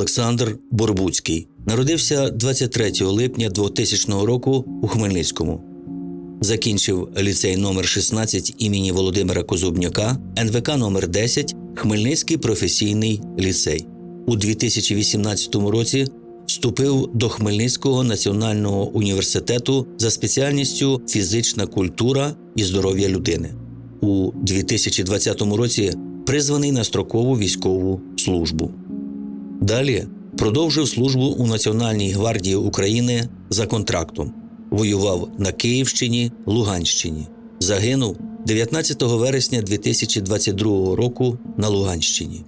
Олександр Борбуцький народився 23 липня 2000 року у Хмельницькому. Закінчив ліцей номер 16 імені Володимира Козубняка, НВК номер 10 Хмельницький професійний ліцей. У 2018 році вступив до Хмельницького національного університету за спеціальністю фізична культура і здоров'я людини. У 2020 році призваний на строкову військову службу. Далі продовжив службу у Національній гвардії України за контрактом. Воював на Київщині, Луганщині. Загинув 19 вересня 2022 року на Луганщині.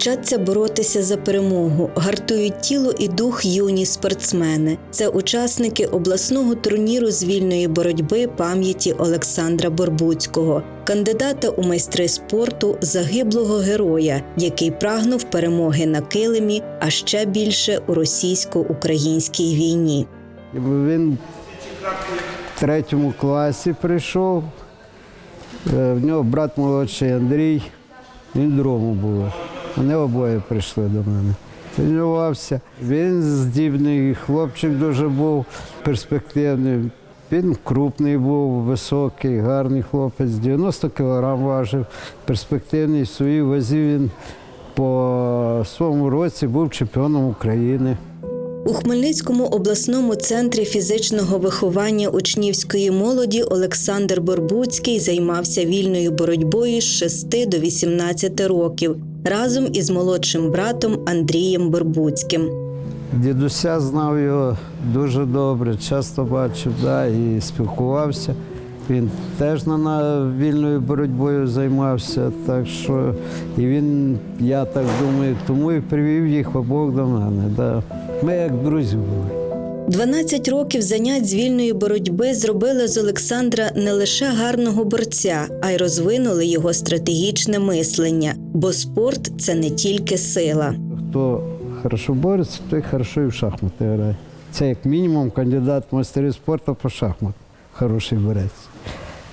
Вчаться боротися за перемогу, гартують тіло і дух юні спортсмени. Це учасники обласного турніру з вільної боротьби пам'яті Олександра Борбуцького, кандидата у майстри спорту, загиблого героя, який прагнув перемоги на килимі, а ще більше у російсько-українській війні. Він в третьому класі прийшов. Е, В нього брат молодший Андрій, він другому був. Вони обоє прийшли до мене. Тренувався. Він здібний хлопчик дуже був перспективний. Він крупний був, високий, гарний хлопець, 90 кілограм важив, перспективний в своїй вазі він по своєму році був чемпіоном України. У Хмельницькому обласному центрі фізичного виховання учнівської молоді Олександр Борбуцький займався вільною боротьбою з 6 до 18 років разом із молодшим братом Андрієм Борбуцьким. Дідуся знав його дуже добре, часто бачив да, і спілкувався. Він теж на- вільною боротьбою займався, так що і він, я так думаю, тому і привів їх обох до мене. Да. Ми як друзі були. 12 років занять з вільної боротьби зробили з Олександра не лише гарного борця, а й розвинули його стратегічне мислення. Бо спорт це не тільки сила. Хто хорошо бореться, той хорошо і в шахмати грає. Це як мінімум кандидат в майстері спорту по шахмат. Хороший борець.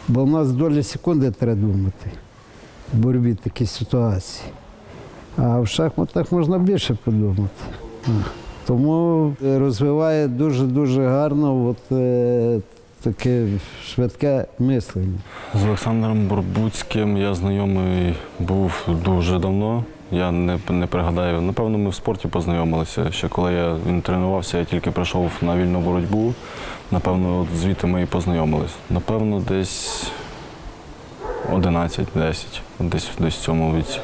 Бо в нас доля секунди треба думати в боротьбі такі ситуації. А в шахматах можна більше подумати. Тому розвиває дуже-дуже гарно от, е, таке швидке мислення. З Олександром Борбуцьким я знайомий був дуже давно. Я не, не пригадаю. Напевно, ми в спорті познайомилися. Ще коли я він тренувався, я тільки прийшов на вільну боротьбу. Напевно, от звідти ми і познайомились. Напевно, десь 11-10, десь, десь в цьому віці.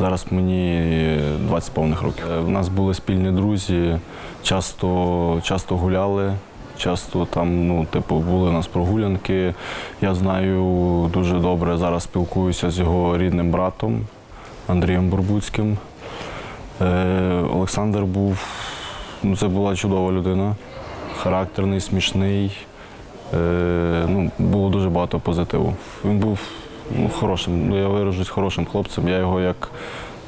Зараз мені 20 повних років. У нас були спільні друзі, часто, часто гуляли, часто там, ну, типу, були у нас прогулянки. Я знаю дуже добре, зараз спілкуюся з його рідним братом Андрієм Бурбуцьким. Е, Олександр був, ну, це була чудова людина, характерний, смішний. Е, ну, було дуже багато позитиву. Він був ну, хорошим, ну, я виражусь хорошим хлопцем. Я його як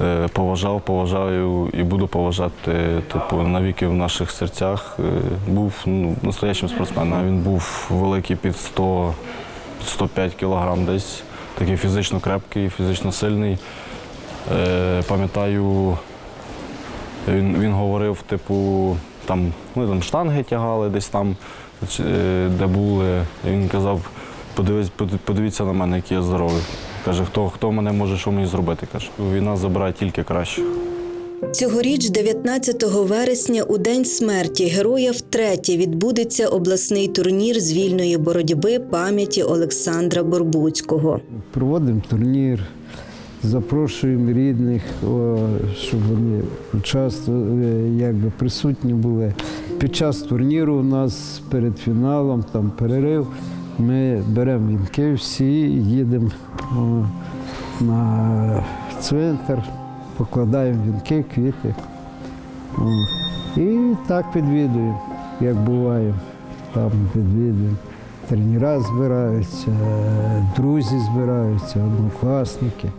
е, поважав, поважаю і буду поважати типу, навіки в наших серцях. Е, був ну, настоящим спортсменом. Він був великий під 100, під 105 кілограм десь, такий фізично крепкий, фізично сильний. Е, пам'ятаю, він, він говорив, типу, там, ми там штанги тягали десь там, де були. Він казав, подивись, под- подивіться на мене, який я здоровий. Каже, хто, хто мене може що мені зробити? Каже, війна забирає тільки краще. Цьогоріч, 19 вересня, у день смерті героя втретє відбудеться обласний турнір з вільної боротьби пам'яті Олександра Борбуцького. Проводимо турнір, запрошуємо рідних, щоб вони участвували, якби присутні були. Під час турніру у нас перед фіналом, там перерив, ми беремо вінки всі, їдемо на цвинтар, покладаємо вінки, квіти. І так відвідуємо, як буває. Там відвідуємо. Тренера збираються, друзі збираються, однокласники.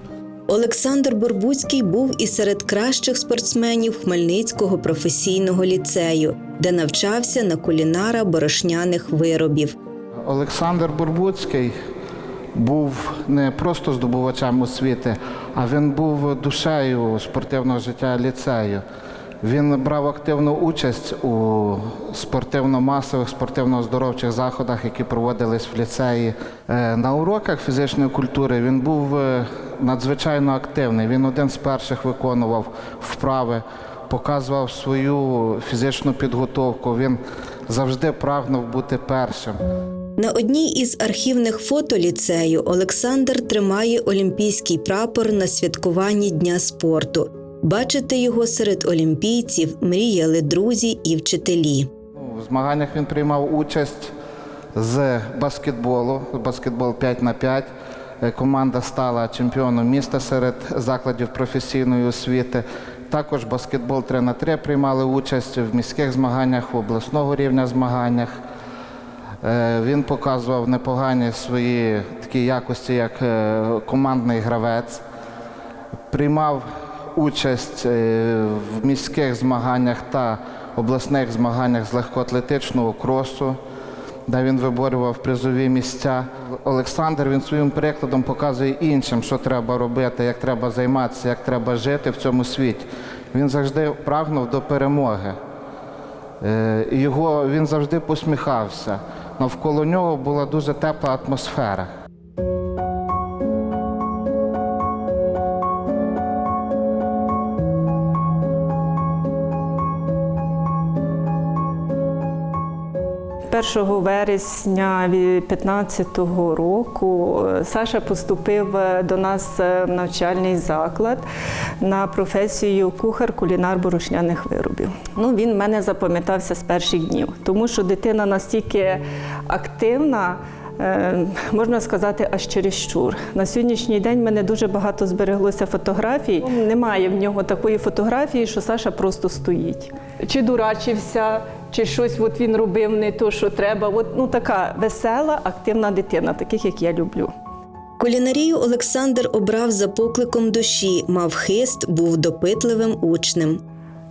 Олександр Борбуцький був і серед кращих спортсменів Хмельницького професійного ліцею, де навчався на кулінара борошняних виробів. Олександр Бурбуцький був не просто здобувачем освіти, а він був душею спортивного життя ліцею. Він брав активну участь у спортивно-масових, спортивно-оздоровчих заходах, які проводились в ліцеї. Е, На уроках фізичної культури він був е, надзвичайно активний. Він один з перших виконував вправи, показував свою фізичну підготовку. Він завжди прагнув бути першим. На одній із архівних фото ліцею Олександр тримає олімпійський прапор на святкуванні Дня спорту. Бачити його серед олімпійців мріяли друзі і вчителі. У змаганнях він приймав участь з баскетболу, баскетбол 5 на 5. Е, Команда стала чемпіоном міста серед закладів професійної освіти. Також баскетбол 3 на 3 приймали участь в міських змаганнях, в обласного рівня змаганнях. Е, Він показував непогані свої такі якості, як е, командний гравець. Приймав участь е, в міських змаганнях та обласних змаганнях з легкоатлетичного кросу, де він виборював призові місця. Олександр він своїм прикладом показує іншим, що треба робити, як треба займатися, як треба жити в цьому світі. Він завжди прагнув до перемоги. Його він завжди посміхався. Навколо нього була дуже тепла атмосфера. Першого вересня 2015 року е, Саша поступив е, до нас е, в навчальний заклад на професію кухар-кулінар борошняних виробів. Ну, він мене запам'ятався з перших днів, тому що дитина настільки активна. Можна сказати, аж чересчур. На сьогоднішній день в мене дуже багато збереглося фотографій. Немає в нього такої фотографії, що Саша просто стоїть. Чи дурачився, чи щось от він робив не то, що треба. От, ну, така весела, активна дитина, таких як я люблю. Кулінарію Олександр обрав за покликом душі, мав хист, був допитливим учнем.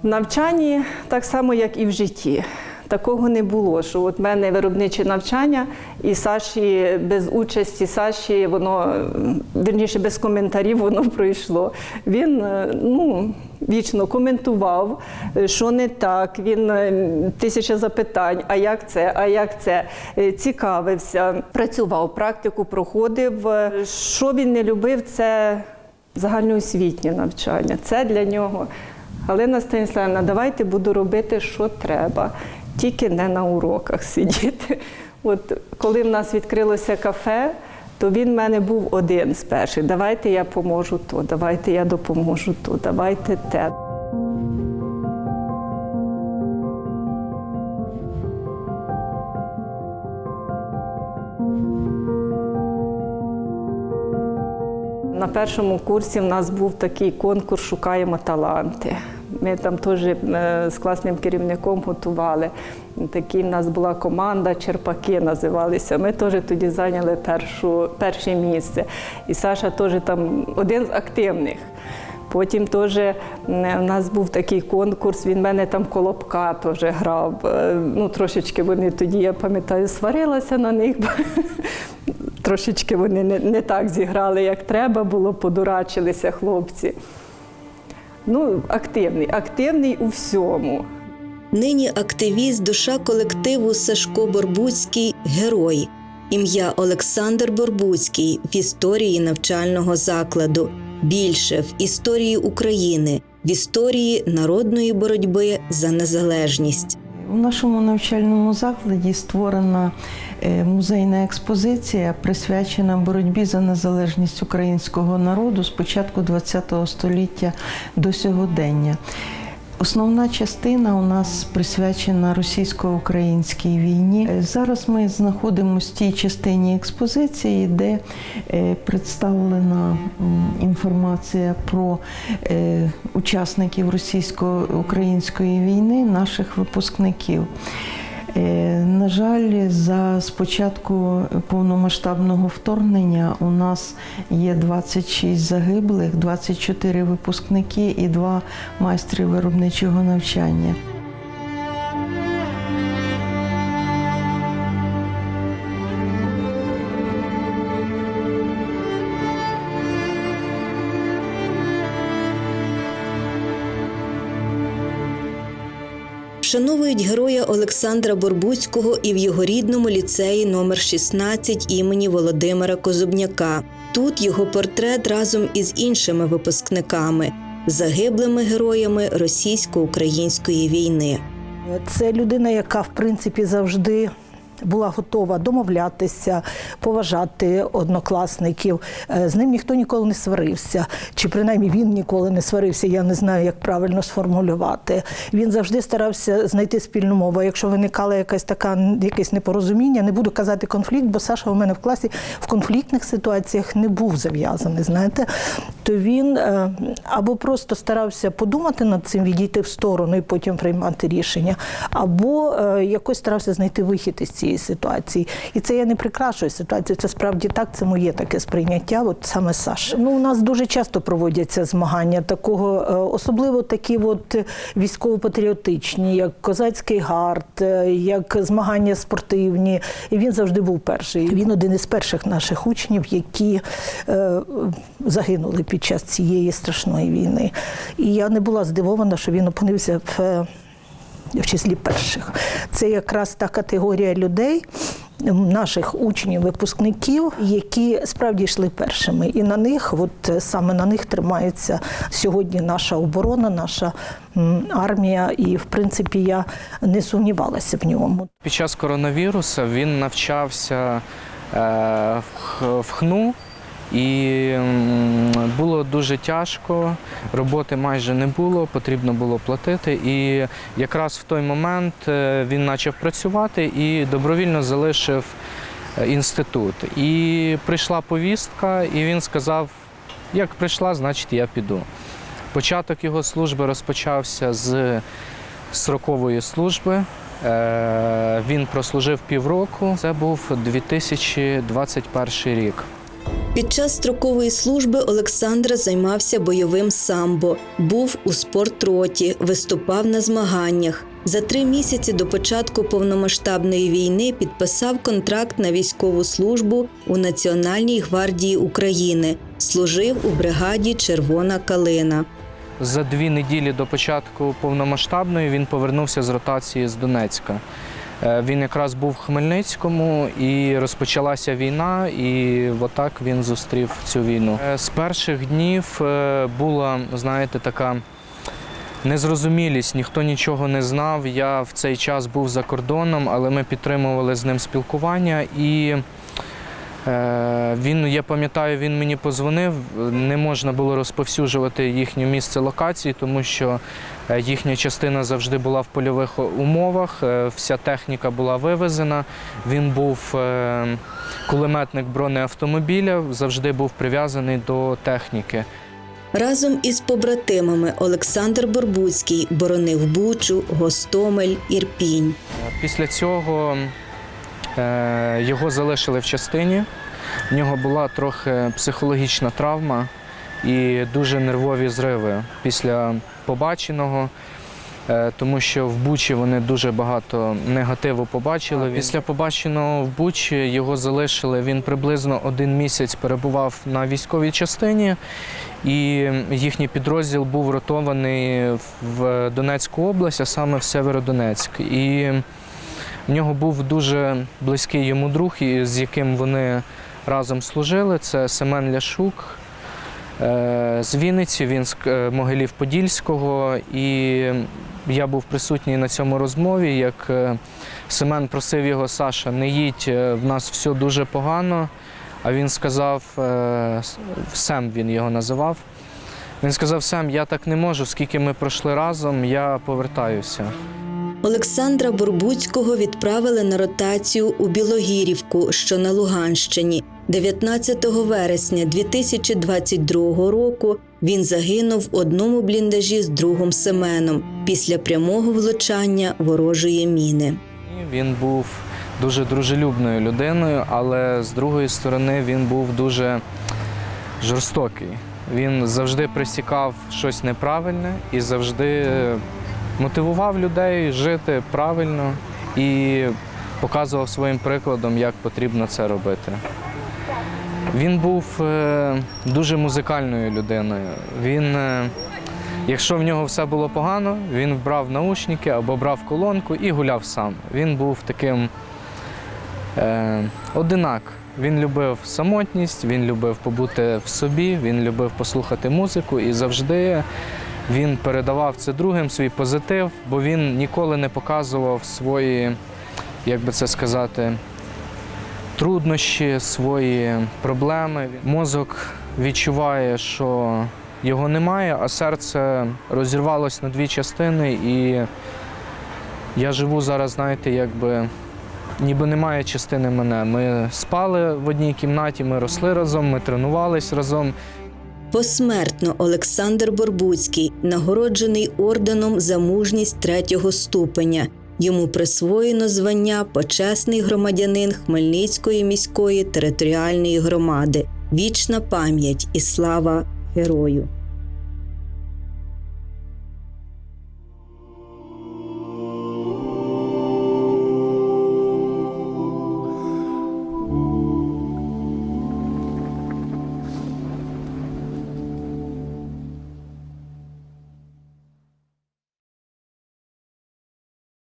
В навчанні так само, як і в житті. Такого не було, що от мене виробниче навчання, і Саші без участі Саші, воно м, вірніше без коментарів воно пройшло. Він е, ну, вічно коментував, е, що не так. Він е, тисяча запитань, а як це, а як це цікавився, працював, практику проходив. Що він не любив, це загальноосвітнє навчання. Це для нього. Галина Станіславівна, давайте буду робити, що треба, тільки не на уроках сидіти. От коли в нас відкрилося кафе, то він в мене був один з перших. Давайте я поможу то, давайте я допоможу то, давайте те. На першому курсі в нас був такий конкурс Шукаємо таланти. Ми там теж е, з класним керівником готували. Такі в нас була команда Черпаки називалися. Ми теж тоді зайняли першу, перше місце. І Саша теж там один з активних. Потім теж у нас був такий конкурс, він в мене там колобка теж грав. Е, Ну, трошечки вони тоді, я пам'ятаю, сварилася на них. Трошечки вони не, не так зіграли, як треба було, подурачилися хлопці. Ну, активний, активний у всьому. Нині активіст, душа колективу Сашко Борбуцький герой. Ім'я Олександр Борбуцький в історії навчального закладу. Більше в історії України, в історії народної боротьби за незалежність. У нашому навчальному закладі створена е, музейна експозиція, присвячена боротьбі за незалежність українського народу з початку ХХ століття до сьогодення. Основна частина у нас присвячена російсько-українській війні. Е, Зараз ми знаходимося в тій частині експозиції, де е, представлена інформація про е, учасників російсько-української війни, наших випускників. Е, На жаль, за спочатку повномасштабного вторгнення у нас є 26 загиблих, 24 випускники і 2 майстри виробничого навчання. Вшановують героя Олександра Борбуцького і в його рідному ліцеї номер 16 імені Володимира Козубняка. Тут його портрет разом із іншими випускниками, загиблими героями російсько-української війни. Це людина, яка в принципі завжди. Була готова домовлятися, поважати однокласників. Е, З ним ніхто ніколи не сварився, чи принаймні він ніколи не сварився. Я не знаю, як правильно сформулювати. Він завжди старався знайти спільну мову. Якщо виникала якась така якесь непорозуміння, не буду казати конфлікт, бо Саша у мене в класі в конфліктних ситуаціях не був зав'язаний. Знаєте, то він е, або просто старався подумати над цим, відійти в сторону і потім приймати рішення, або е, якось старався знайти вихід із цієї ситуації. І це я не прикрашую ситуацію. Це справді так, це моє таке сприйняття. От саме Саша. Ну у нас дуже часто проводяться змагання такого, е, особливо такі, от військово-патріотичні, як козацький гард, е, як змагання спортивні. І він завжди був перший. Він один із перших наших учнів, які е, загинули під час цієї страшної війни. І я не була здивована, що він опинився в. В числі перших. Це якраз та категорія людей, наших учнів, випускників, які справді йшли першими. І на них, от е, саме на них тримається сьогодні наша оборона, наша армія. І в принципі я не сумнівалася в ньому. Під час коронавірусу він навчався е, в ХНУ, і було дуже тяжко, роботи майже не було, потрібно було платити. І якраз в той момент е, він почав працювати і добровільно залишив е, інститут. І прийшла повістка, і він сказав: як прийшла, значить я піду. Початок його служби розпочався з строкової служби. Е, Він прослужив півроку. Це був 2021 рік. Під час строкової служби Олександр займався бойовим самбо, був у спортроті, виступав на змаганнях. За три місяці до початку повномасштабної війни підписав контракт на військову службу у Національній гвардії України. Служив у бригаді Червона калина. За дві неділі до початку повномасштабної він повернувся з ротації з Донецька. Е, Він якраз був в Хмельницькому і розпочалася війна, і отак він зустрів цю війну. Е, З перших днів е, була, знаєте, така незрозумілість, ніхто нічого не знав. Я в цей час був за кордоном, але ми підтримували з ним спілкування і. Е, Він, я пам'ятаю, він мені позвонив. Не можна було розповсюджувати їхнє місце локації, тому що е, їхня частина завжди була в польових умовах. е, Вся техніка була вивезена. Він був кулеметник бронеавтомобіля, завжди був прив'язаний до техніки. Разом із побратимами Олександр Борбуцький боронив Бучу, Гостомель, Ірпінь. Після цього його залишили в частині. В нього була трохи психологічна травма і дуже нервові зриви після побаченого. е, Тому що в Бучі вони дуже багато негативу побачили. Після побаченого в Бучі його залишили. Він приблизно один місяць перебував на військовій частині, і їхній підрозділ був ротований в Донецьку область, а саме в Северодонецьк. І В нього був дуже близький йому друг, з яким вони разом служили. Це Семен Ляшук е, з Вінниці, він з е, Могилів-Подільського. І я був присутній на цьому розмові, як е, Семен просив його Саша, не їдь, в нас все дуже погано. А він сказав, Сем він його називав. Він сказав: Сем, я так не можу, скільки ми пройшли разом, я повертаюся. Олександра Бурбуцького відправили на ротацію у Білогірівку, що на Луганщині. 19 вересня 2022 року він загинув в одному бліндажі з другом Семеном після прямого влучання ворожої міни. Він був дуже дружелюбною людиною, але з другої сторони він був дуже жорстокий. Він завжди присікав щось неправильне і завжди мотивував людей жити правильно і показував своїм прикладом, як потрібно це робити. Він був е, дуже музикальною людиною. Він, е, якщо в нього все було погано, він брав наушники або брав колонку і гуляв сам. Він був таким е, одинак. Він любив самотність, він любив побути в собі, він любив послухати музику і завжди він передавав це другим, свій позитив, бо він ніколи не показував свої, як би це сказати, труднощі, свої проблеми. Мозок відчуває, що його немає, а серце розірвалось на дві частини. І я живу зараз, знаєте, якби ніби немає частини мене. Ми спали в одній кімнаті, ми росли разом, ми тренувались разом. Посмертно Олександр Борбуцький нагороджений орденом за мужність третього ступеня. Йому присвоєно звання почесний громадянин Хмельницької міської територіальної громади. Вічна пам'ять і слава герою.